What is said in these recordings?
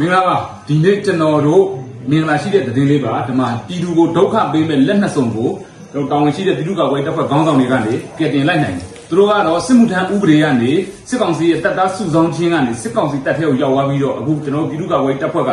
မင်္ဂလာပါဒီနေ့ကျွန်တော်တို့မင်္ဂလာရှိတဲ့သတင်းလေးပါဒီမှာပြည်သူကိုဒုက္ခပေးမဲ့လက်နှစ်စုံကိုတို့တောင်းဝင်ရှိတဲ့ပြည်သူ့ကာကွယ်တပ်ဖွဲ့ခေါင်းဆောင်တွေကနေကယ်တင်လိုက်နိုင်တယ်သူတို့ကတော့စစ်မှုထမ်းဥပဒေကနေစစ်ကောင်စီရဲ့တပ်သားစုဆောင်ခြင်းကနေစစ်ကောင်စီတပ်ထဲကိုရောက်သွားပြီးတော့အခုကျွန်တော်တို့ပြည်သူ့ကာကွယ်တပ်ဖွဲ့က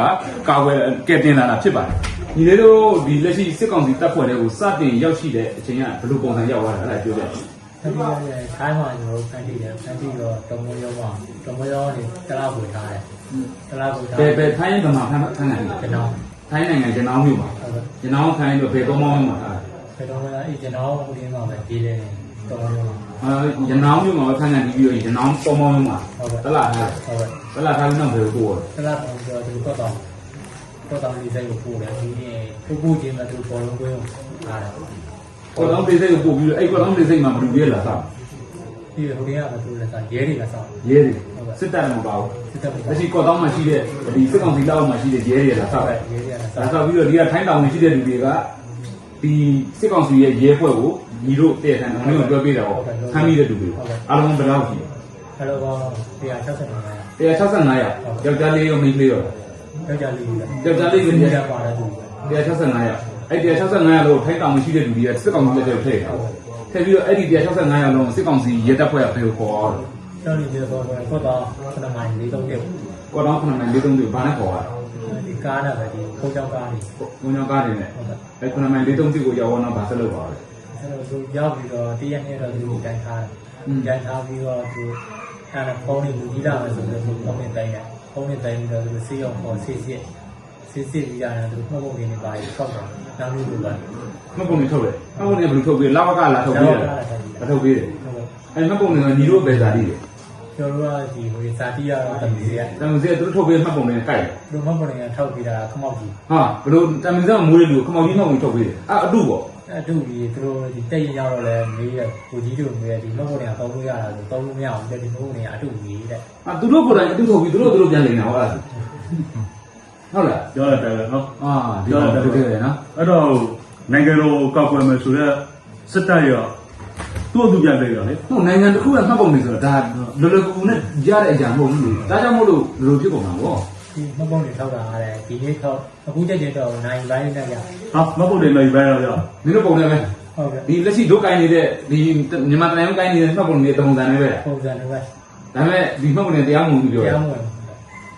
ကာကွယ်ကယ်တင်လာတာဖြစ်ပါတယ်ဒီနေ့တို့ဒီလက်ရှိစစ်ကောင်စီတပ်ဖွဲ့တွေကိုစတင်ရောက်ရှိတဲ့အချိန်ကဘယ်လိုပုံစံရောက်သွားတာလဲပြောပြ။အဲ့ဒီကလည်းခိုင်းမှကျွန်တော်တို့ဖန်တီးတယ်။ဖန်တီးတော့တမွေးရောမှာတမွေးရောနေတလားပူထားတယ်။ တလားပူထားဘယ်ဘယ်ထိုင်းဗမာဖမ်းဖမ်းနိုင်လဲကျွန်တော်ထိုင်းနိုင်ငံကျွန်တော်မြို့မှာဟုတ်ကဲ့ကျွန်တော်ခိုင်းတော့ဘယ်ကောင်းမောင်းမှာလား။ဘယ်တော့မှအဲ့ကျွန်တော်ဟိုဒီမှာပဲဒီလေတမွေးရောအဲရနောင်းမြို့မှာခန်းကန်ပြီးပြီးတော့ရနောင်းပေါ်မောင်းမှာဟုတ်ကဲ့တလားထားဟုတ်ကဲ့တလားထားပြီးတော့ဘယ်ကိုတလားပူတော့သူကတော့တော့တောင်းလေးစိတ်ကိုပို့တယ်ဒီနေ့ပို့ပို့ခြင်းနဲ့သူဘောလုံးကွင်းကိုထားတယ်ကိုတောင်းဒေစိတ်ကိုပို့ပြီးတော့အဲ့ကိုတောင်းဒေစိတ်မှာဘယ်လိုလဲလားသာ။ ပြီးတော့ဟိုဒီကမှသူလည်းစားရဲတွေကစားရဲတွေစစ်တပ်မှာပါဘူးစစ်တပ်ကလက်ရှိကိုတောင်းမှာရှိတဲ့ဒီစစ်ကောင်စီလက်အောက်မှာရှိတဲ့ရဲတွေလားသာစားပဲရဲတွေကဒါစားဆိုပြီးတော့ဒီကထိုင်းတောင်ဝင်ရှိတဲ့လူတွေကဒီစစ်ကောင်စီရဲ့ရဲဖွဲ့ကိုညီတို့တဲ့ထန်အောင်လို့ပြောပြတာပေါ့ဆမ်းမိတဲ့လူတွေအားလုံးဘယ်လောက်ရှိအဲ့လိုတော့165 165ရောက်ယောက်ျားလေးရောမိန်းကလေးရောယောက်ျားလေးတွေယောက်ျားလေးကဒီနေကရပါတယ်သူ165ရောက်အဲ့165ရောက်လို့ထိုင်းတောင်ဝင်ရှိတဲ့လူတွေကစစ်ကောင်စီလက်ထဲထည့်ထားတယ် ထည့်ပြီးတော့အဲ့ဒီ165ရောက်လုံးစစ်ကောင်စီရဲတပ်ဖွဲ့ကဘယ်ကိုခေါ်အောင်ကျွန်တော်ဒီတော့ကိုတော့ခဏမှလေးတော့ပြုတ်ကိုတော့ခဏမှလေးသုံးတွေဘာနဲ့ခေါ်ရဒီကားနဲ့ပဲဒီခုံးကြောင်းကားနေဘုံကြောင့်ကားနေနဲ့ဟုတ်ကဲ့အဲ့ခဏမှလေးသုံးကိုရောက်တော့ဘာဆက်လုပ်ပါလဲအဲတော့သူရောက်ပြီးတော့တရက်နဲ့တော့သူတိုင်ထားတယ်တိုင်ထားပြီးတော့သူအဲ့ဒါဖုန်းလေးလူကြီးလာမယ်ဆိုတော့သူဖုန်းနဲ့တိုင်တယ်ဖုန်းနဲ့တိုင်ပြီးတော့သူစေးအောင်ပေါ်ဆေးစစ် ဆေးစစ်ပြီးရတယ်သူမှတ်ဖို့နေနေပါပြီးထောက်တယ်နောက်လို့လိုပါမှတ်ပုံတွေထုတ်တယ်မှတ်ပုံတွေဘယ်လိုထုတ်ပေးလဲလာဘကလာထုတ်ပေးတယ်လာထုတ်ပေးတယ်ဟုတ်ကဲ့အဲ့မှတ်ပုံတွေကညီတို့ပဲဇာတိတယ်ကျွန်တော်တို့ကဒီဟိုဇာတိရတော့တမီးရတမန်စီကသူတို့ထုတ်ပေးမှတ်ပုံတွေကကြိုက်တယ်လူမှတ်ဖို့နေထောက်ပြီးတာခမောက်ကြီးဟာဘယ်လိုတမန်စီကမွေးတဲ့လူခမောင်ကြီးမှတ်ပုံထုတ်ပေးတယ်အဲ့အတုပေါ့အဲ့တူဒီသူတို့ဒီတက်ရင်ရောက်တော့လဲမေးရကိုကြီးတို့မေးရဒီမှတ်ဖို့နေတော့လို့ရတာဆိုတော့လို့မရအောင်ဒီမှတ်ဖို့နေအတူကြီးတဲ့အာသူတို့ကိုယ်တိုင်အတုထုတ်ပြီးသူတို့သူတို့ပြန်လိမ့်တာဟုတ်လား ဟုတ်လားပြောရတယ်ပဲနော်အာဒီတော့တကယ်လေနော်အဲ့တော့နိုင်ငံတော်ကောက်ွယ်မယ်ဆိုတော့စစ်တပ်ရောသူ့အတူပြန်လေရောလေဟုတ်နိုင်ငံတစ်ခုကမှတ်ပုံတွေဆိုတော့ဒါလောလောကူကူနဲ့ရတဲ့အရာမဟုတ်ဘူးဒါကြောင့်မို့လို့ဘယ်လိုဖြစ်ကုန်တာပေါ့ဒီမှတ်ဖို့နေထောက်တာရတယ်ဒီနေ့ထောက်အခုချက်ချင်းတော့နိုင်ပိုင်းနဲ့ရဟာမဟုတ်တယ်လေပဲရောရောမင်းတို့ပုံနဲ့ပဲဟုတ်ကဲ့ဒီလက်ရှိဒုကိုင်းနေတဲ့ဒီမြန်မာတိုင်းကိုင်းနေတဲ့မှတ်ပုံတွေတုံးစံနေပဲပုံစံတွေပဲဒါပေမဲ့ဒီမှတ်ပုံတွေတရားမဝင်ဘူးပြောရတရားမဝင်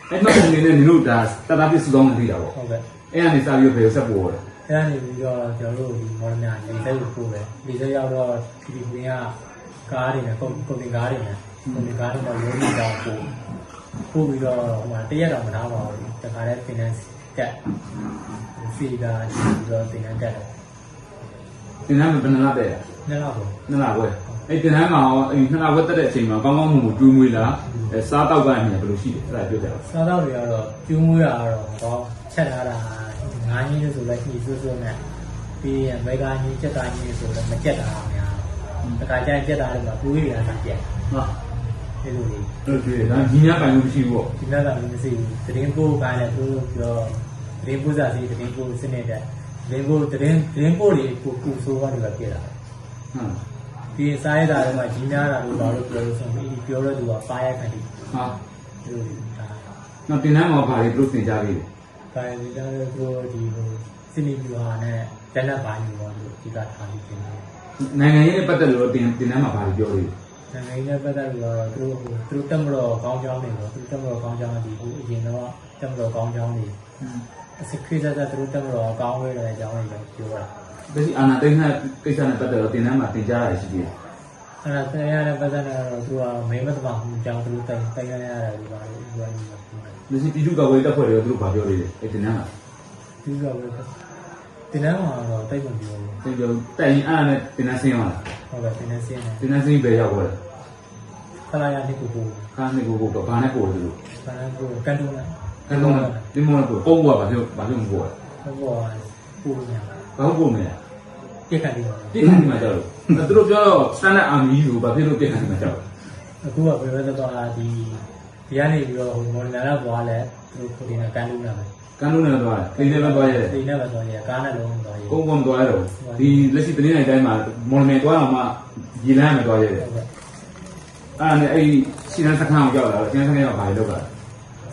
အဲ့မှတ်ပုံတွေနဲ့မင်းတို့ဒါတတာပြစ်စုဆောင်နေသေးတာပေါ့ဟုတ်ကဲ့အဲ့ကနေစပြီးတော့ဘယ်ဆက်ပေါ်လဲအဲ့ဒါနေပြီးတော့ကျွန်တော်တို့ဒီမော်ဒနာလေးစိတ်ကိုပို့ပဲဒီစိတ်ရောက်တော့ဒီဒီကွင်းကကားတွေနဲ့ကုန်ကုန်တင်ကားတွေနဲ့ကုန်တင်ကားတွေနဲ့ရိုးပြီးတော့ပို့ပို့ပြီးတော့ဟိုမှာတရက်တော့မထားပါဘူးတခါတည်း finance တက်စီကဒီတော့ finance တက်တယ်တင်တန်းဘယ်နှလားတဲ့နှစ်လောက်ပေါ့နှစ်လားပဲအဲ့တင်တန်းမှာရောအဲ့နှစ်လားဝက်တက်တဲ့အချိန်မှာကောင်းကောင်းမွန်မွန်တွေးမွေးလား အဲစားတောက်ကနေဘယ်လိုရှိတယ်အဲ့ဒါပြောကြပါစားတော့တွေကတော့ကျူးမွေးတာတော့တော့ချက်ထားတာငါးကြီးလို့ဆိုလဲညှိစွတ်စွတ်နဲ့ပြီးရင်မေဂါကြီးချက်တာကြီးဆိုလဲမကြက်တာများတခါကျရင်ကြက်တာလည်းမပူးရတာကြက်ဟာဒီလိုလေးဟုတ်ကဲ့ဒါညီညာပိုင်လို့မရှိဘူးပေါ့ဒီနေ့ကလည်းမရှိဘူးသတင်းပို့ပိုင်းလည်းသူပြောသတင်းပို့စာစီသတင်းပို့စနစ်တဲ့သတင်းပို့သတင်းသတင်းပို့တွေကိုကူဆိုးသွားတယ်ပဲပြတာဟမ် ဒီစားရတာတွေမှာကြီးများတာလို့ဘာလို့ပြောလို့ဆိုပြီးပြောရသူကပါရခံတယ်ဟာဒီလိုဒါနောက်တင်တန်းမှာဘာတွေသူတို့သင်ကြားခဲ့လဲဒါရီဒါလည်းသူဒီဟိုစနစ်ပြဟာနဲ့တနက်ပိုင်းလို့လို့ဒီကထားပြီးပြင်တယ်နိုင်ငံရေးနဲ့ပတ်သက်လို့တင်တင်တန်းမှာဘာတွေပြောလဲနိုင်ငံရေးနဲ့ပတ်သက်ပြီးတော့သူတို့ဟိုသူတို့တက်မတော်ကောင်းကြောင်းတွေပေါ့သူတက်မတော်ကောင်းကြောင်းဒီဟိုအရင်တော့တက်မတော်ကောင်းကြောင်းတွေအစစ်ခေတ်စားသူတို့တက်မတော်ကောင်းဝဲတဲ့အကြောင်းတွေပဲပြောတာ လက်ရှိအာဏာသိမ်းတဲ့ကိစ္စနဲ့ပတ်သက်တော့တင်တန်းမှာသင်ကြားရရှိသေးတယ်အဲ့ဒါတရားရတဲ့ပတ်သက်နေတော့သူကမိမ့်မတမဟူကြောင်းသူတို့တိုင်တိုင်ရရတယ်ဒီပါလို့ပြောနေတယ်လက်ရှိပြည်သူ့ကာကွယ်တပ်ဖွဲ့တွေကသူတို့ဘာပြောလဲအဲ့တင်တန်းမှာဒီကပဲတင်နန်းမှာတော့တိတ်မပြောဘူးသင်ပြောတိုင်ရင်အားနဲ့တင်တန်းဆင်းရမှာဟုတ်ကဲ့တင်နန်းစင်းတယ်တင်တန်းဆင်းပဲရောက်သွားတယ်ခလာရနေကိုကိုခါနေကိုကိုတော့ဘာနဲ့ပို့လို့ခလာကိုကန်တူနာအဲ့တော့ဒီမောကိုပုံကွာဘာဖြစ်ဘာဖြစ်မပို့လဲဟောပူညာ ဘာလို့ပို့မလဲပြက်ခတ်တယ်ပြစ်ခတ်နေမှာကြောက်လို့သူတို့ပြောတော့ standard army လို့ဘာဖြစ်လို့ပြစ်ခတ်နေမှာကြောက်အခုကဘယ်လိုလဲတော့ဒီဒီကနေပြီးတော့ဟိုမော်ဒနာကဘွားလဲသူတို့ကိုဒီနာကန်တူနာပဲကန်လို့နဲ့တော့အိမ်ထဲမှာသွားရတယ်ဒီနဲ့ပဲတော့ရကားနဲ့လုံးတော့ရကုန်းကုန်းသွားရတော့ဒီလက်ရှိတင်းနိုင်တိုင်းမှာမော်လမြိုင်သွားအောင်မှရေလမ်းမှာသွားရတယ်ဟုတ်ကဲ့အဲ့ဒါနဲ့အဲ့ရှင်းတဲ့စခန်းကိုရောက်လာတော့ရှင်းတဲ့စခန်းကဘာလုပ်တာ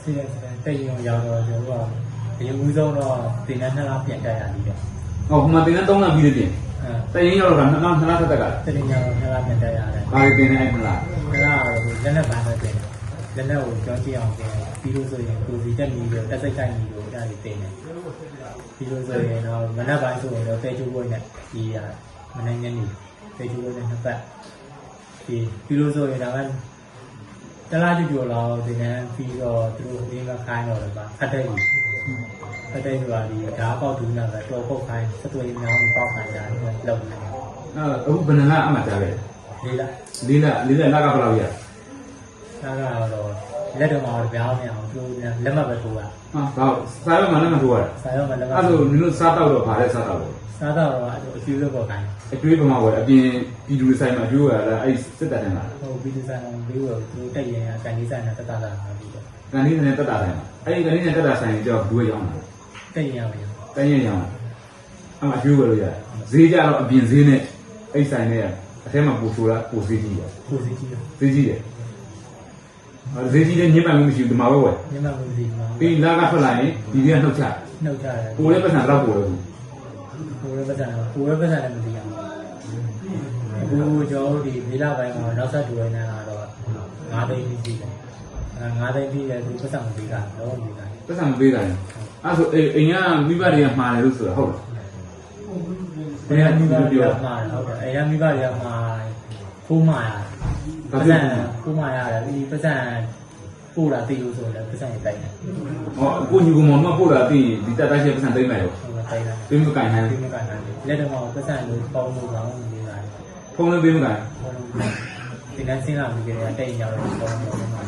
စီးတဲ့စီးတဲ့တိတ်ရုံရောက်တော့ကျွန်တော်တို့ကအရင်ဦးဆုံးတော့တင်တဲ့နှစ်လားပြန်တက်ရသေးတယ် ဟောဟိုမှာတင်တဲ့3လပြီးတဲ့ပြင်အဲတရင်ရောက်တော့နှစ်လနှစ်လထက်တက်ကတင်ရတော့နှစ်လားပြန်တက်ရတယ်ဘာတွေတင်နေအဲ့မလားနှစ်လားကတော့လက်နဲ့ပိုင်းပဲတင်တယ်လက်နဲ့ကိုကြောင်းကြည့်အောင်တင်ပြီးလို့ဆိုရင်ကိုစီတက်နေပြီးတက်စိတ်ကိုက်နေလို့အဲ့ဒါတွေတင်တယ်ပြီးလို့ဆိုရင်တော့မနက်ပိုင်းဆိုရင်တော့တဲချိုးဘွဲ့နဲ့ဒီရမနေ့ညနေတဲချိုးဘွဲ့နဲ့နှစ်ပတ်ဒီပြီးလို့ဆိုရင်ဒါကတလားကြည့်ပြောလောက်ဒီနန်းပြီးတော့သူတို့အင်းကခိုင်းတော့တယ်ပါဖတ်တဲ့ကြီး ဖက်တဲ့ဆိုတာဒီဓာတ်ပေါက်ဒူးနာပဲတော်ပုတ်ခိုင်းစသွေးမြောင်းပေါက်ခိုင်းတာလောက်နေအဲ့အခုဘယ်နှလအမှကြားလဲလေးလားလေးလလေးလလကဘယ်လောက်ရဒါကတော့လက်တော်မှာပြောင်းနေအောင်သူလက်မှတ်ပဲထိုးတာဟာဘာစားရမှလည်းမထိုးရစာရောမှာလက်မှအဲ့တ်ဒါဆိုနင်တို့စားတော့တော့ဗာလဲစားတော့စားတော့အကျိုးလို့ပေါ့ခိုင်းအကျွေးပမာဝယ်အပြင်ပြည်သူဆိုင်မှာအကျွေးရတာအဲ့စစ်တပ်တယ်လားဟိုဘီဒီဇိုင်းအောင်ပြီးတော့သူတက်ရင်ကန်ဒီဇိုင်းနဲ့တက်တာတာပြီးတော့ကန်ဒီနဲ့တက်တာဆိုင်အဲ့ဒီကန်ဒီနဲ့တက်တာဆိုင်ကြောက်ဘူးရောက်လာ တက်ရင်ရမယ်တန်းရင်ရောင်းအမှအကျွေးဝယ်လို့ရတယ်ဈေးကြတော့အပြင်ဈေးနဲ့အဲ့ဆိုင်နဲ့အထဲမှာပို့ဆိုတာပို့ဈေးကြီးတယ်ကိုစီကြီးတော့ဈေးကြီးတယ်အဲဈေးကြီးတဲ့ညစ်ပတ်မှုမရှိဘူးဒီမှာပဲဝယ်ညမကိုစီမှာပြီးလာကထွက်လာရင်ဒီကနှုတ်ချနှုတ်ချတယ်ကိုလည်းပတ်စံတော့ပို့လို့ကိုရပတ်စံကိုရပတ်စံလည်းမသိအောင်အခုကျောင်းဒီမေလာပိုင်းမှာနောက်ဆက်တူရနေတာတော့9သိန်းပြီးပြီအဲ9သိန်းပြီးတယ်သူပတ်စံမပေးတာတော့မပေးတာပတ်စံမပေးတာရင် အဲ့ဆိုအိမ်အိမ်ကမိဘတွေကမှားတယ်လို့ဆိုတာဟုတ်လားဘယ်မိဘတွေကမှားတယ်ဟုတ်တယ်အဲရမိဘတွေကမှားဖိုးမှားရဘာပတ်ဖြစ်စံလဲဖိုးမှားရတယ်ဒီပတ်စံပို့တာတည်လို့ဆိုရင်ပတ်စံရတိုက်တယ်ဟောကိုညီကောင်မပို့တာပြီးဒီတက်တိုက်ချက်ပတ်စံသိမ့်မယ်ရောဟိုတိုက်တယ်သိမကန်ဟန်ဒီမကန်တယ်လက်တော်မှာပတ်စံလို့ပေါင်းလို့ကောင်းနေတယ်ဖုန်းလည်းသိမကန်ဒီနန်းစင်းလာပြီးကြတဲ့တိတ်ရောက်တော့ပေါင်းလို့မှာ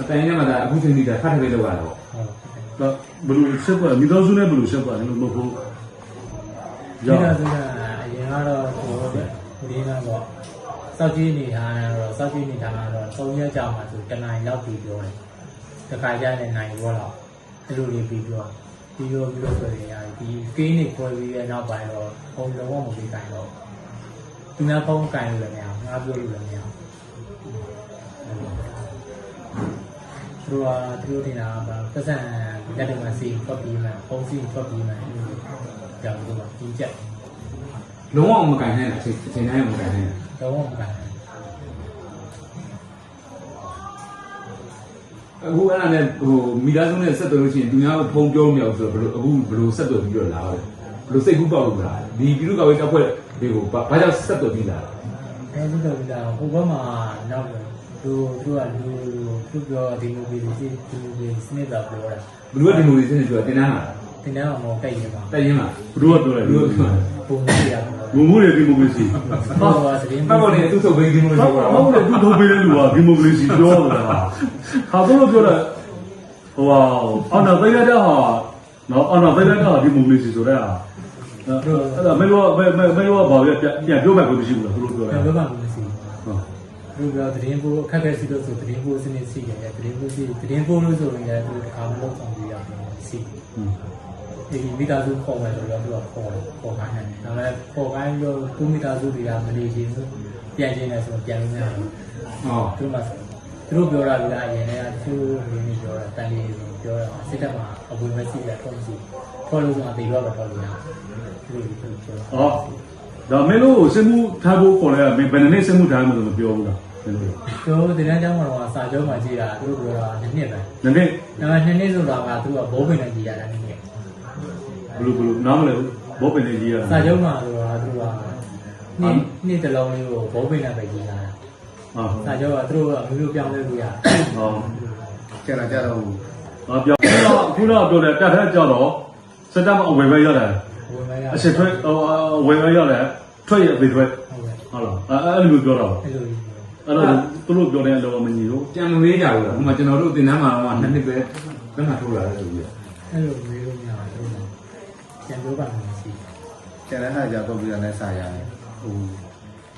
အတိုင်းနဲ့မှဒါအခုချိန်ကြီးတာဖတ်တယ်လို့ရတော့ဟုတ်တော့ ဘယ်လိုဆက်ပါမိသားစုနဲ့ဘယ်လိုဆက်ပါလဲလို့မဟုတ်ဘူးဒီရအောင်တော့ဆိုတာအရင်ကတော့ဟိုဒီကတော့စောက်ကြီးနေတာတော့စောက်ကြီးနေတာတော့၃ရက်ကြာမှဆိုတနင်္လာလောက်ပြီးပြောတယ်တခါကျတဲ့နိုင်ရောတော့အဲ့လိုလေးပြီးပြောပြီးတော့ပြီးတော့ဆိုရင်ရတယ်ဒီကင်းနေခွဲပြီးတဲ့နောက်ပိုင်းတော့ဘုံလုံးဝမပြီးတိုင်းတော့သူများဖုန်းကင်လို့လည်းမရအောင်ငါပြောလို့လည်းမရအော သူကသူတို့တင်တာကပတ်စံလက်တွေမှာစီဖွက်ပြီးမှဖုန်းစီဖွက်ပြီးမှအဲ့လိုကြောင်သူကကြီးချက်လုံးဝမကန်နိုင်တဲ့အချိန်အချိန်တိုင်းမကန်နိုင်တော့မကန်အခုအဲ့ဒါနဲ့ဟိုမိသားစုနဲ့ဆက်သွယ်လို့ရှိရင်သူများဖုန်းပြောလို့မရဘူးဆိုတော့ဘယ်လိုအခုဘယ်လိုဆက်သွယ်ပြီးတော့လာလဲဘယ်လိုစိတ်ကူးပေါက်လို့လာဒီပြည်သူ့ကာကွယ်တပ်ဖွဲ့တွေကိုဘာဘာကြောင့်ဆက်သွယ်ပြီးလာလဲအဲဒီတော့ဒီလားဟိုဘက်မှာနောက် သူသူကလူသူပြောဒီမိုကရေစီဒီမိုကရေစီစနစ်တော့ပြောတာဘလူးကဒီမိုကရေစီနဲ့ပြောတင်တန်းလာတင်တယ်အောင်တိုက်ရင်ပါတက်ရင်လာဘယ်လိုပြောလဲဘလူးကပြောပုံကြီးရပါငုံမှုတွေဒီမိုကရေစီဟောပါစရင်မှတ်ဖို့နေသူ့ထုတ်ပေးဒီမိုကရေဟုစီတ်ပြောဟုတ်တယ်သူထုတ်ပေးတဲ့လူကဒီမိုကရေစီပြောတယ်ဟာဟာဘယ်လိုပြောလဲဟိုဟာအော်နော်သိရတဲ့ဟာနော်အော်နော်သိရတဲ့ဟာဒီမိုကရေစီဆိုတဲ့ဟာအဲ့ဒါမေလောမေမေမေလောဘာပဲပြန်ပြောမှကိုမရှိဘူးလားသူတို့ပြောတယ်ဘယ်ဘက်မှာမရှိဟုတ် ဘူးပြောသတင်းပို့အခက်အခဲရှိလို့ဆိုသတင်းပို့စနစ်ရှိတယ်သတင်းပို့ရှိသတင်းပို့လို့ဆိုရင်လည်းသူတစ်ခါမလုပ်ဆောင်ပြရရှိဒီမိသားစုခေါ်မယ်ဆိုတော့သူကခေါ်တယ်ခေါ်ခိုင်းတယ်ဒါပေမဲ့ခေါ်ခိုင်းလို့သူမိသားစုတွေကမနေချင်ဘူးပြန်ချင်တယ်ဆိုတော့ပြန်လို့မရဘူးဟောသူတို့မှသူတို့ပြောတာကအရင်တည်းကသူတို့ရင်းနေပြောတာတန်လေးပြောတာစစ်တပ်မှာအဝင်မရှိတာထုံးစီထော်လို့ဆိုအသေးတော့တော့လို့ရသူတို့ပြောဟောဒါမေလောကိုစစ်မှုထားဖို့ခေါ်လဲဘယ်နှစ်စစ်မှုထားမှလို့မပြောဘူးလား မေလောပြောတဲ့တန်းကျောင်းမှာတော့စာချုပ်မှာကြည့်တာသူတို့ပြောတာနှစ်နှစ်ပဲနည်းနည်းဒါပေမဲ့နှစ်နှစ်ဆိုတာကသူကဘိုးပင်နဲ့ကြည့်ရတာနှစ်နှစ်ဘလို့ဘလို့နားမလဲဘောပင်လေးကြီးရစာချုပ်မှာဆိုတာသူကနှစ်နှစ်တလုံးလေးကိုဘိုးပင်နဲ့ပဲကြည့်ရတာဟာစာချုပ်ကသူတို့ကမျိုးမျိုးပြောင်းလဲလို့ရဟောကျန်တာကြတော့ငါပြောခုနကပြောတယ်တက်ထက်ကြတော့စက်တမအဝယ်ပဲရတယ်ဝင်မဲရအစစ်ထွက်ဝယ်ပဲရတယ်ထွက်ရအသေးထွက်ဟုတ်ကဲ့ဟုတ်လားအဲ့လိုပြောတာအဲ့လိုကြီး အဲ့တော့သူတို့ပြောတဲ့အလောမညီလို့ကြံမမေးကြဘူးလားဥပမာကျွန်တော်တို့တင်တန်းမှာတော့နှစ်နှစ်ပဲလက်မှတ်ထိုးလာတယ်ဆိုပြီးအဲ့လိုမျိုးလို့မရဘူးကျန်ပြောပါမယ်ရှိကျန်တဲ့ဟာကြတော့ပြီးတော့လည်းစာရတယ်ဟို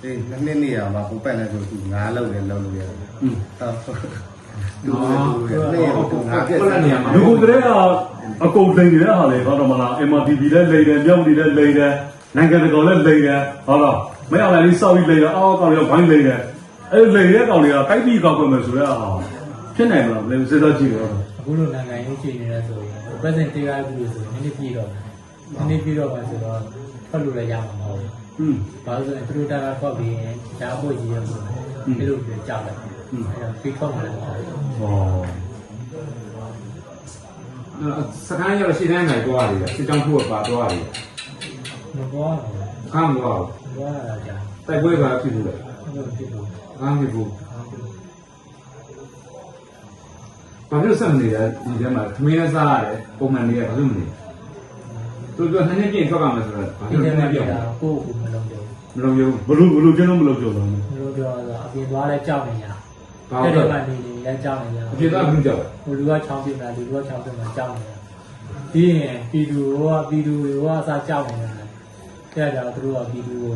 အေးနှစ်နှစ်နေရမှာကိုပတ်နေဆိုသူငါးလောက်လည်းလောက်လို့ရတယ်อืมဟုတ်သူလည်းသူလည်းနေရကိုငါပြက်ဟုတ်လားနေရာမှာလူကိုယ်တည်းကအကုန်လိန်နေတဲ့ဟာလေဟောတော့မလား MRTV လည်းလိန်တယ်မြောက်ဒီလည်းလိန်တယ်နိုင်ငံတကာလည်းလိန်တယ်ဟောတော့မရလိုက်လေးစောက်ပြီးလိန်တယ်အော်ကောင်ရောဘိုင်းလိန်တယ် အဲ့လိန်တဲ့ကောင်တွေကတိုက်ပြီးကောက်ွက်မယ်ဆိုတော့ဟာဖြစ်နိုင်မလားလဲစဉ်းစားကြည့်တော့ဟအခုလိုနိုင်ငံရေးချိန်နေလဲဆိုရင် present တရားဘူးလို့ဆိုရင်နည်းနည်းပြည့်တော့တယ်နည်းနည်းပြည့်တော့မှဆိုတော့ထွက်လို့လည်းရမှာမဟုတ်ဘူးอืมဘာလို့လဲဆိုရင်သူတို့တာတာထွက်ပြီးရင်ဒါအဖို့ကြီးရလို့ဒီလိုပြကြောက်တယ်အဲတော့ပြီးထွက်မှာလည်းမဟုတ်ဘူးဟောစကိုင်းရောက်ရှေ့တန်းနိုင်သွားတယ်စစ်ကြောင်းထိုးပါသွားတယ်မပေါ်ဘူးခမ်းမသွားမပေါ်တာကြာဘူးတိုက်ပွဲပါဖြစ်ဘူးလေအဲ့လိုဖြစ်လို့ ခမ်းဖြစ်ဘူးဘာလို့ဆက်မနေလဲဒီထဲမှာသမင်းနဲ့စားရတယ်ပုံမှန်နေရဘာလို့မနေသူကနှစ်နှစ်ပြင်ထွက်ကြမယ်ဆိုတော့ဘာဒီလို့ထဲနှစ်မှာနှစ်ပြပြင်တာကိုယ့်ကိုမလုံးတယ်မလုံးရုံဘလို့ဘလို့ကျင်းတော့မလို့ပြောတော့မလုံးပြောတော့အပြင်သွားလဲကြောက်နေရဘာအဲ့လို့ဒီကနေလဲကြောက်နေရအပြေသားဘူးကြောက်ဟိုလူကချောင်းပြမှာလူကချောင်းပြမှာကြောက်နေတာပြီးရင်ပြည်သူဟိုကပြည်သူတွေကစားကြောက်နေတာတဲ့ကြောင့်သူတို့ကပြည်သူကို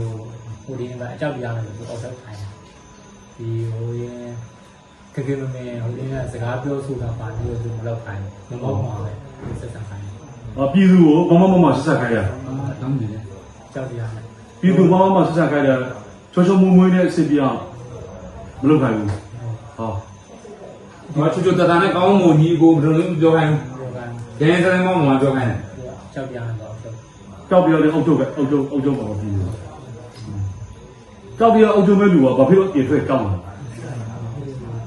ဟိုဒီမှာအကြောက်ပြရတယ်လို့အော်တော့ခိုင်းတယ် ဒီဟိုရင်ကကမမေဟိုဒီကစကားပြောဆိုတာပါလို့သူမလောက်ခိုင်းဘူးမမောက်ပါပဲဆက်ဆက်ခိုင်းတယ်။အပြည်သူကိုမမမမဆက်ဆက်ခိုင်းရတောင်းနေတယ်ကြောက်ရတယ်။ပြည်သူမမမဆက်ဆက်ခိုင်းရချောချောမွေ့မွေ့နဲ့အစီပြအောင်မလုပ်ခိုင်းဘူး။ဟော။ဘာချူချူတတနဲ့ကောင်းမွန်ကြီးကိုဘယ်လိုလဲပြောခိုင်းပြောခိုင်း။ဒင်းစရင်မောင်းမှပြောခိုင်းတယ်ကြောက်ရတယ်တော့ကြောက်ကြောက်ပြောတဲ့အုပ်ချုပ်ပဲအုပ်ချုပ်အုပ်ချုပ်ပါတော့ပြည် သူ။ကြောက်ပြောအုပ်ချုပ်မဲ့လူကဘာဖြစ်လို့ပြေထွက်ကြောက်လဲ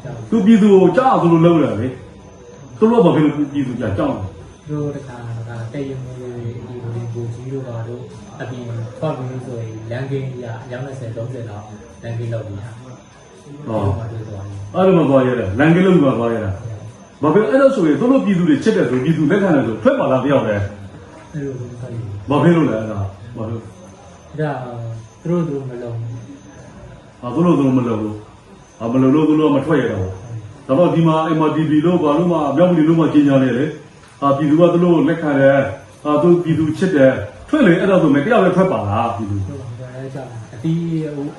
ကြောက်။သူပြည်သူကိုကြောက်အောင်သူလိုလုပ်တယ်လေ။သူတို့ကဘာဖြစ်လို့ပြည်သူကြောက်ကြောက်လဲတို့တခါတခါတဲ့ရင်မျိုးတွေဒီလိုဒီဘူကြီးတို့ပါတို့အပြင်ထွက်ပြီးဆိုရင်လမ်းကင်းကြီးအယောက်20 30လောက်လမ်းကင်းလောက်ပြီးရ။ဟောပါလို့ဆိုရင်အဲ့လိုမှသွားရတယ်။လန်ကလေးလုံးမှသွားရတာ။ဘာဖြစ်အဲ့လိုဆိုရင်သူတို့ပြည်သူတွေချစ်တယ်ဆိုပြည်သူလက်ခံတယ်ဆိုထွက်ပါလားတယောက်တည်းအဲ့လိုမျိုးဆက်ပြီး။ဘာဖြစ်လို့လဲအဲ့ဒါ။ဘာလို့ဒါသူတို့တို့မလုံး။ ဟာသူတို့သူတို့မလုပ်ဘူး။ဟာမလုပ်လို့သူတို့ကမထွက်ရတော့ဘူး။ဒါတော့ဒီမှာ MRTV လို့ဘာလို့မှမြောက်ပြည်လို့မှကျင်းကြတယ်လေ။ဟာပြည်သူကသူတို့လက်ခံတယ်။ဟာသူပြည်သူချစ်တယ်။ထွက်လေအဲ့တော့ဆိုမဲ့တယောက်လည်းထွက်ပါလားပြည်သူတို့ကလည်းကြောက်အတီး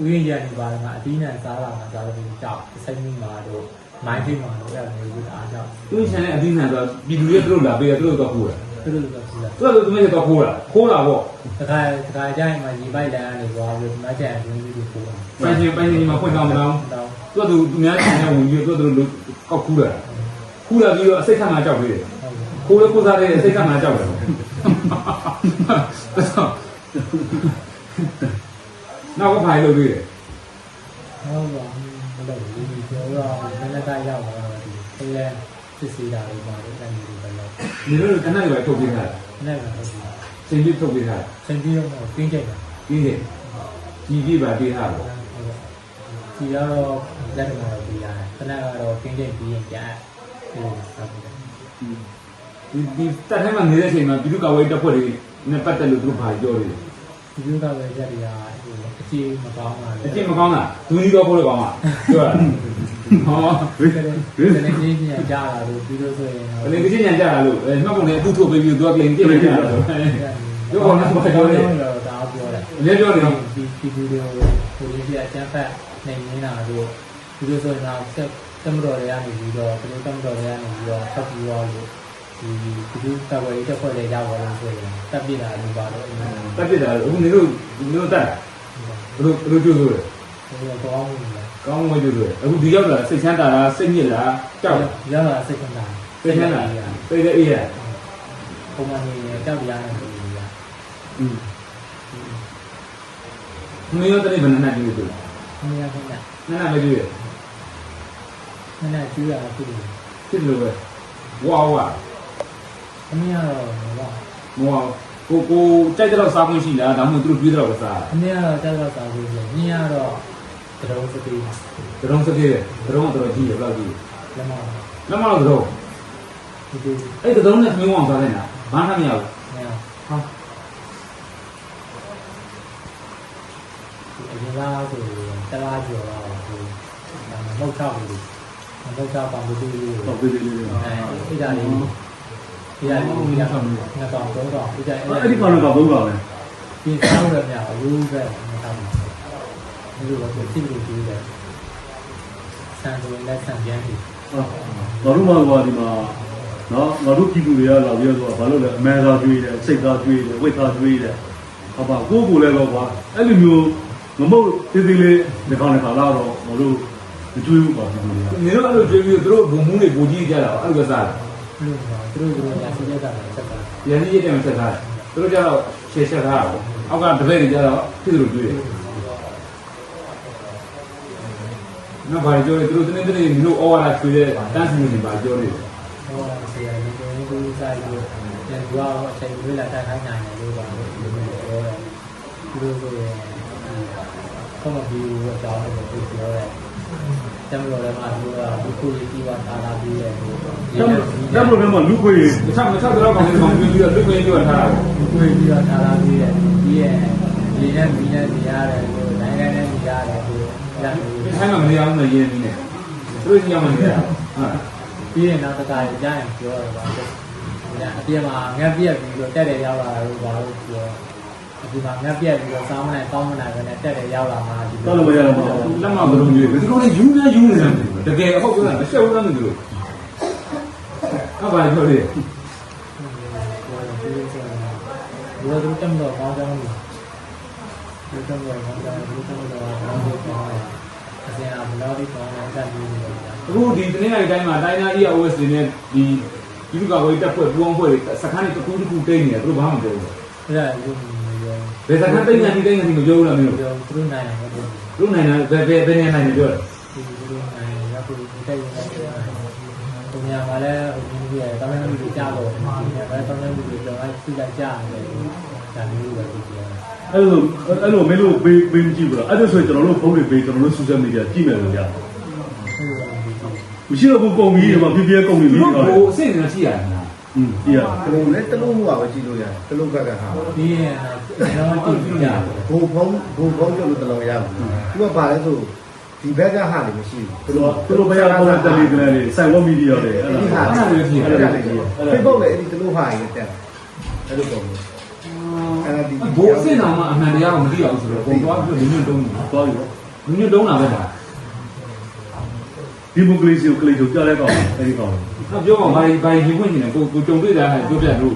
ဥယျာဉ်ရနေပါလားအတီးနဲ့စားလာမှာစားလို့ကြောက်စိတ်မိမှာတို့မိုင်းထိမှာတို့အဲ့လိုမျိုးအားကြောက်။သူ့ချန်တဲ့အပြီးခံဆိုပြည်သူရဲ့သူတို့လာပေးတယ်သူတို့တော့ခိုးတာ သူတို့ကကြည့်လာ။သူကသူမင်းတော့ခိုးတာ။ခိုးတာပေါ့တခါတခါကျရင်မှညီပိုက်လမ်းကနေသွားပြီးမကျန်ရင်းကြီးကိုပို့။ပိုင်ရှင်ပိုင်ရှင်မှာဖွင့်ကောင်းမကောင်းတော့။သူကသူသူများချန်တဲ့ဝင်ပြီးသူကသူတို့ကောက်ခိုးတာ။ခိုးတာပြီးတော့အစိတ်ခတ်မှကြောက်ပေးတယ်။ခိုးလည်းခိုးစားတဲ့အစိတ်ခတ်မှကြောက်တယ်။နောက်ကဖိုင်လို့တွေ့တယ်ဟုတ်ပါဘူးဘယ်လိုလဲဒီပြောတော့မနေ့ကရောက်လာတော့ဒီခလန် စစ်စီတာတွေပါတော့အဲ့ဒီဘယ်လို။ဒီလိုကနက်တွေထုတ်ပေးတာမနေ့ကဟုတ်ပြီ။စင်ပြီးထုတ်ပေးတာစင်ပြီးတော့ကင်းကြိုက်တာ။ပြီးတယ်။ကြီးကြီးပါပေးတာပေါ့ဒီကတော့လက်ထမှာတော့ပြီးရတယ်ခဏကတော့ကင်းကြိုက်ပြီးရင်ပြန်ပြီးတော့ဆက်ပြီးတယ်။ဒီဒီတက်ထဲမှာနေတဲ့အချိန်မှာပြည်သူ့ကာဝေးတပ်ဖွဲ့တွေနဲ့ပတ်သက်လို့သူတို့ဘာပြောလဲဒီလိုကပဲရက်တွေကဟို အကြည့်မကောင်းတာ။အချင်းမကောင်းတာဒူနီတော့ခိုးလို့ကောင်းတာ။ပြောတာ။ဟောဒီကနေ့ဒီကနေ့ကြီးကြီးကြားလာလို့ပြီးလို့ဆိုရင်ဘယ်လိုကြီးညံကြတာလို့အဲမှတ်ပုံနဲ့အခုထုတ်ပေးပြီးသူကကလင်ကြည့်နေကြတာလို့။ပြောတော့ဘာပြောလဲတော့ဒါပြောတယ်။လည်းပြောနေတော့ဒီဒီဗီဒီယိုကိုဒီပြအချမ်းဖတ်နေနေတာတို့ဒီလိုဆိုရင်တော့ဆက်တမတော်တွေကနေပြီးတော့ဒီလိုတမတော်တွေကနေပြီးတော့ဖတ်ပြီးတော့လို့ဒီဒီကဝေးတက်ဖွဲ့တွေရောက်လာလို့ဆိုရင်တက်ပြတာလို့ပါတော့အဲ့လိုတက်ပြတာအခုနေလို့နေလို့တက် ဘယ်လိုဘယ်လိုကြိုးဆိုလဲတော့ကောင်းမှုလေ။ကောင်းမွေးကြိုးဆိုအခုဒီရောက်လာစိတ်ချမ်းသာတာစိတ်ညစ်တာကြောက်ရတာစိတ်ကန်းတာစိတ်ချမ်းသာစိတ်လည်းအေးရပုံမှန်နေကြောက်တရားနေလို့ရ။อืมမင်းရောတနေ့ဘယ်နဲ့ကြည့်လို့။နေရာကနဲ့။နားနာပဲကြည့်ရနည်းနည်းကျူးရတာဖြစ်တယ်။ဖြစ်လို့ပဲ။ဝါဝါ။အမေကတော့ဟောမော ကိုကိုကြိုက်တော့စားခွင့်ရှိလားဒါမှမဟုတ်သူတို့ပြေးတော့စားအမေကတော့ကြောက်တော့စားလို့ဆိုနေရာတော့တရုံးစတိဒရုံစကေးဒရုံကတော့ကြီးရဘယ်လောက်ကြီးလက်မလက်မတော့ဒရုံဒီဒီအဲ့ဒရုံနဲ့သမင်းအောင်စားနေတာဘာမှမရဘူးနေရာဟာအရင်ကဆိုတလားကျော်တော့ဟိုမဟုတ်ချောက်ဘူးမဟုတ်ချောက်ပါဘူးဒီလိုတော့ပြည်ပြည်လေး လေးအဲအဲ့ဒါလေးဒီဟာလေးဒီဟာငါတော့တော့တော့ဒီကြိုင်အဲ့ဒီကောင်ကဘုံပါပဲဒီစားရမြအယူပဲမထားဘူးဒီလိုတော့သိလို့ကြည့်တယ်ဆန်ဆိုရင်လည်းဆန်ပြန်ပြီဟာငါတို့မှကွာဒီမှာနော်ငါတို့ပြည်သူတွေကလာပြီးတော့ဘာလို့လဲအမဲသားကျွေးတယ်စိတ်သားကျွေးတယ်ဝိတ်သားကျွေးတယ်ဟာပါကိုကိုလည်းတော့ကွာအဲ့လိုမျိုးငမုတ်သေးသေးလေးဒီကောင်လည်းခါလာတော့ငါတို့မကျွေးဘူးပါပြည်သူတွေကနေတော့အဲ့လိုကြွေးပြီးသူတို့ဘုံမှုတွေပူကြီးကြတာအဲ့လိုပဲစားတယ် လို့တော့သူတို့တို့ညာစီရတာလည်းဆက်တာရန်ကြီးရက်တယ်မဆက်ထားတယ်သူတို့ကျတော့ရှေ့ဆက်ထားတာပေါ့အောက်ကတပည့်တွေကျတော့ဖြစ်လို့တွေ့တယ်နော်ဘာကြောလဲသူတို့တင်းတင်းတင်းမျိုးဩဝါဒချွေတဲ့တန်းစီနေပါကြောနေတယ်ဟောဆရာကြီးကိုကိုစားပြီးပြန်ကြွားအချိန်ဝေးလာတိုက်ခိုင်းနိုင်တယ်လို့ပါလို့ပြောတယ်သူတို့ကကောမပြီးတော့တောင်းတယ်ပြောတယ် တမလို့လည်းမပြောတာဒီကိုကြီးပြီးသွားတာလာပြီးရဲ့ဟိုတက်လို့လည်းမလူခွေတခြားမခြားတော့ကောင်းတယ်ကောင်ပြီးပြီးတော့လွတ်ခွင့်ပြောထားတာပေါ့ဒီကိုကြီးပြီးသွားတာလာပြီးရဲ့ဒီရဲ့ဒီနဲ့ဒီနဲ့ဒီရတယ်ဟိုနိုင်ငံနဲ့ဒီရတယ်ဟိုရန်ဒီထိုင်းမှာမနေအောင်နဲ့ရင်းနေတယ်သူတို့ညောင်းနေတယ်ဟုတ်ပြီးရင်နောက်တစ်ခါရရင်ပြောရပါဘူး။အပြင်မှာငက်ပြက်ပြီးတော့တက်တယ်ရောက်လာလို့ဘာလို့ပြော ဒီမှာငက်ပြက်ပြီးတော့စောင်းမနိုင်ကောင်းမနိုင်ပဲနဲ့တက်တယ်ရောက်လာမှဒီတော်လို့မရတော့ဘူးလက်မဘယ်လိုမျိုးလဲသူတို့လည်းယူနေယူနေတယ်တကယ်အဟုတ်ကမရှက်ဘူးလားမသိဘူးဟုတ်ပါပြောတယ်ဒီလိုတို့တက်တော့ကောင်းကောင်းလို့ဒီတက်တော့ကောင်းကောင်းဒီတက်တော့ကောင်းကောင်းကောင်းအစင်အဘလောဒီကောင်းတဲ့တက်ပြီးနေတာအခုဒီတနင်္လာရီတိုင်းမှာတိုင်းနာ EOS တွေနဲ့ဒီဒီကဝေးတက်ဖွဲ့ပူအောင်ဖွဲ့စခန်းတွေတစ်ခုတစ်ခုတိတ်နေတယ်သူတို့ဘာမှမပြောဘူးအဲ့ဒါရုပ်မျိုးရော ဘယ်စခန်းတိတ်နေဒီတိတ်နေဒီမပြောဘူးလားမင်းတို့ပြောသူတို့နိုင်တယ်ဟုတ်တယ်လူနိုင်တာဘယ်ဘယ်ဘယ်နေနိုင်နေပြောတယ်ဒီလိုနိုင်ရောက်ပြီးတက်ရင်လည်းသူများကလည်းဟိုဒီကတောင်းတမှုတွေကြားလို့ဒီကလည်းတောင်းတမှုတွေတော့အဲ့သူကကြားတယ်ဒါမျိုးပဲဒီပြောအဲ့လိုအဲ့လိုမင်းတို့ပေးပေးမကြည့်ဘူးလားအဲ့ဒါဆိုရင်ကျွန်တော်တို့ဖုန်းတွေပေးကျွန်တော်တို့ social media ကြည့်မယ်လို့ရတယ်မရှိတော့ဘူးပုံကြီးတွေမှာပြပြကုန်ပြီသူပြီးတို့တော့ဟိုအစ်နေကြည့်ရတယ်လား อืมကြည့်ရကလုံးလည်းတလုံးဟိုပါပဲကြည့်လို့ရတယ်တလုံးဘက်ကဟာဒီရင်တော့ကြည့်ကြတယ်ဘိုးဖုံးဘိုးဖုံးကျလို့တလုံးရဘူးသူကပါလဲဆိုဒီဘက်ကဟာတွေမရှိဘူးသူတို့သူတို့ဘယ်ကောင်တက်လေးကလေးဆိုင်ဝမီဒီယာတွေအဲ့ဒီဟာဒါအဲ့ဒါလေးကြည့်အဲ့ဒါလေးကြည့်ဖေ့ဘုတ်လည်းအဲ့ဒီတလုံးဟာကြီးတက်အဲ့လိုပုံမျိုးအဲ့ဒါဒီဘိုးအစ်အောင်မှအမှန်တရားကိုမသိအောင်ဆိုတော့ပုံသွားပြီးညွန့်တုံးတယ်သွားပြီညွန့်တုံးတာပဲလား ဒီမိုကရေစီကိုကလေးတို့ကြားတဲ့ကောင်အဲ့ဒီကောင်တော့ပြောပါဘာဘာရင်ဝင်နေတယ်ကိုကိုကြုံတွေ့တာပြောပြလို့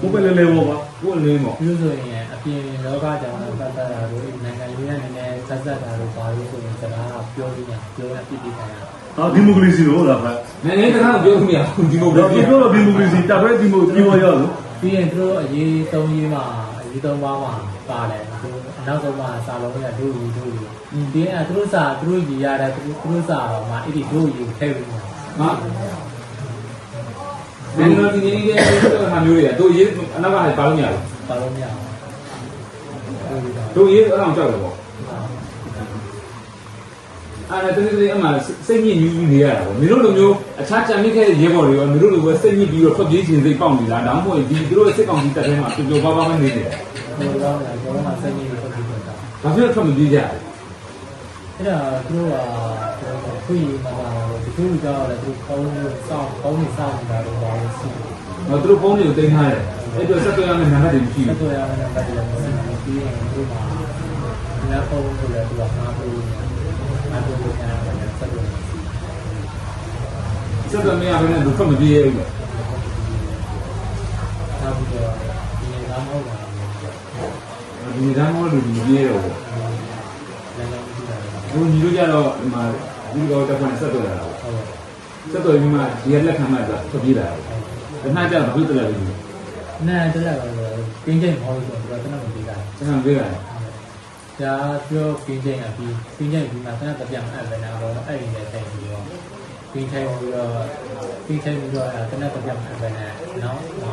ဘုပ္ပလဲလဲဘောပါကိုအလင်းပေါ့ဒီလိုဆိုရင်အပြင်လောကကြောင့်ပတ်သက်တာတို့နိုင်ငံရေးနဲ့နည်းနည်းဆက်ဆက်တာတို့ပါလို့ဆိုရင်စကားပြောရင်းပြောရပြစ်ပြခံရဟာဒီမိုကရေစီလို့ဟုတ်လားဗျနိုင်ငံတကာပြောလို့မရဘူးဒီမိုကရေတော့စီဒီပြောတော့ဒီမိုကရေစီတပ်ပဲဒီမိုပြောရလို့ပြီးရင်တို့အရေးသုံးရေးမှာအရေးသုံးပါးမှာပါတယ်သူအ နောက်ဆုံးမှာစာလုံးရတို့ယူတို့ယူဒီအသူတို့စာသူတို့ယူရတဲ့သူတို့စာမှာအဲ့ဒီတို့ယူထည့်ပြီးမှာဟာနိုင်ငံတော်ဒီနေ့ရဲ့ဟာမျိုးတွေကတို့ရေးအနောက်ကလည်းပါလို့မရဘူးပါလို့မရဘူးတို့ယူတာတို့ရေးအဲ့အောင်ကြောက်တယ်ပေါ့အဲ့ဒါတကယ်တကယ်အမှစိတ်ညစ်ညူးညူးနေရတာပေါ့မင်းတို့လိုမျိုးအခြားကြံမိခဲ့တဲ့ရဲဘော်တွေရောမင်းတို့လိုပဲစိတ်ညစ်ပြီးတော့ထွက်ပြေးခြင်းစိတ်ပေါက်နေလားဒါမှမဟုတ်ဒီတို့ရဲ့စိတ်ကောင်းကြီးတက်ထဲမှာပျော်ပျော်ပါးပါးပဲနေတယ်ဟိုတော့လည်းကျွန်တော်မှစိတ်ကြီးဖြစ်ပြီးတော့ ဘာဖြစ်လို့ထွက်မပြေးကြလဲအဲ့ဒါသူတို့ကခွေးမှာတော့ဒီလိုကြောက်လည်းသူကောင်းလို့စောင့်ကောင်းနေစောင့်နေတာတော့ဘာလို့ရှိလဲ။တော့သူတို့ဖုန်းတွေကိုတင်ထားတယ်။အဲ့တော့ဆက်သွယ်ရမယ့်နံပါတ်တွေမရှိဆက်ဘူးသွယ်ရမယ့်ပတ်သက်လို့ပြီးရင်သူ့မှာဒီနောက်ပုံဆိုလည်းသူကမှားလို့မှားလို့ပြန်ရတယ်ဆက်သွယ်။ဆက်သွယ်မရဘဲနဲ့သူထွက်မပြေးရဘူးလေနောက်ပြီးတော့ဒီနေ့ကမဟုတ်ပါဘူး။ဒီနေ့ကမှ လို့ဒီမပြေးတော့ဘူးလည်းလည်းကြည့်ရတယ်။သူညီတို့ကြတော့ဒီမှာဒီကောတက်ဖွဲ့ဆက်သွယ်လာတာပေါ့ဟုတ်။ဆက်သွယ်ပြီးမှဒီရက်လက်ခံမှတော့ထွက်ပြေးလာတာပေါ့။ဒါမှကျတော့ဘုဒ္ဓလာပြီနားတက်လာတော့ပြင်းချိန်မဟုတ်ဘူးဆိုတော့ကျွန်တော်မသိတာ။ကျွန်တော်ပြေးလာတယ်ဒါပြောပြင်းချိန်အပြီးပြင်းချိန်ပြီးမှတနက်တပြတ်အပ်ပဲနာတော့အဲ့ဒီနဲ့တိုင်ပြီးတော့ပြင်းချိန်ပြီးတော့ပြင်းချိန်ပြီးတော့တနက်တပြတ်အပ်ပဲနာနောက်မှ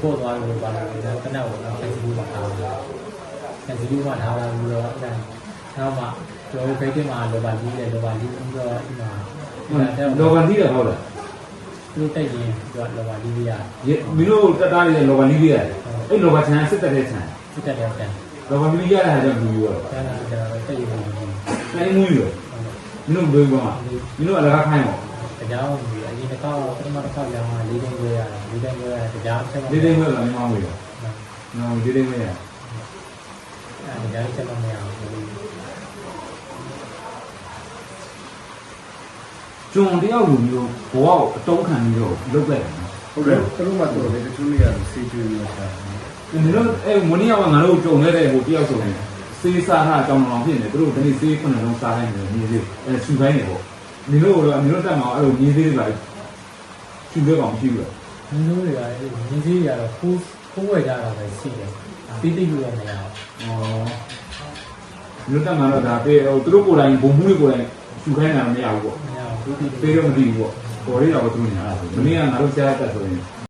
ပို့သွားလို့ပါလို့တနက်ကိုဆက်စီးပါထားတယ် ဆက်စီးပါထားလာပြီးတော့အဲ့ဒါနောက်မှကျွန်တော်ဖိတ်တင်မှာလောပါကြီးတယ်လောပါကြီးပြီးတော့ဒီမှာ။လောကန်တီးတယ်ဟုတ်လားသူတိုက်ရင်သူကလောပါကြီးရ။ရေမင်းတို့တက်တားရဲ့လောကန်တီးရတယ်။အဲ့လောကန်ချန်စစ်တက်တဲ့ချန်စစ်တက်တယ်တန်။လောကန်တီးရတာကြောင့်လူရောကျန်တာကျတော့တိုက်ရင်ဘူး။တိုင်းမှုရော။မင်းတို့ဘယ်ကောင်မ။မင်းတို့အလကားခိုင်းပေါ့တရားဝင်ပြီးအရင်တစ်ခါတော့ပထမတစ်ခါရောင်းတာ၄သိန်းကျွေးရတယ်၄သိန်းကျွေးရတယ်တရားဆက်။မဒီတိမ်မဲ့လားမင်းမောင်းလို့။နော်ဒီတိမ်မဲ့ရ အဲတရားဆက်မမရဘူးကျွန်တော်တယောက်လူမျိုးဘဝကိုအတုံးခံပြီးတော့လုပ်ခဲ့တယ်နော်ဟုတ်တယ်တလုံးမှတော့လေတချို့နေရာစေးကျွေးလို့ရှာတယ်။ဒီလိုအဲမနေ့ကငါတို့ကြုံခဲ့တဲ့ဟိုတယောက်ဆိုရင်စေးစားတာအကြောင်းတော်ဖြစ်နေသူတို့ဒီနေ့စေးခုနှစ်လုံးစားတိုင်းနေနေသေးအဲဆူခိုင်းနေပေါ့။ဒီလိုတော့အမျိုးတက်မှာအဲ့လိုနေသေးတွေပါဆူခဲ့ကောင်မရှိဘူးလားဒီလိုတွေကလည်းမြင်းကြီးတွေကတော့ခိုးခိုးဝယ်ကြတာပဲရှိတယ် တိတိကျကျမရဘူးอ๋อမြို့တက်မှာတော့ဒါပေဟိုသူတို့ကိုယ်တိုင်ဘုံမှုတွေကိုယ်တိုင်ယူခိုင်းတာမရဘူးပေါ့မရဘူးတိတိကျပေတော့မသိဘူးပေါ့ပေါ်ရတော့သူတို့ညာဆိုမနေ့ကငါတို့ကြားတတ်ဆိုရင်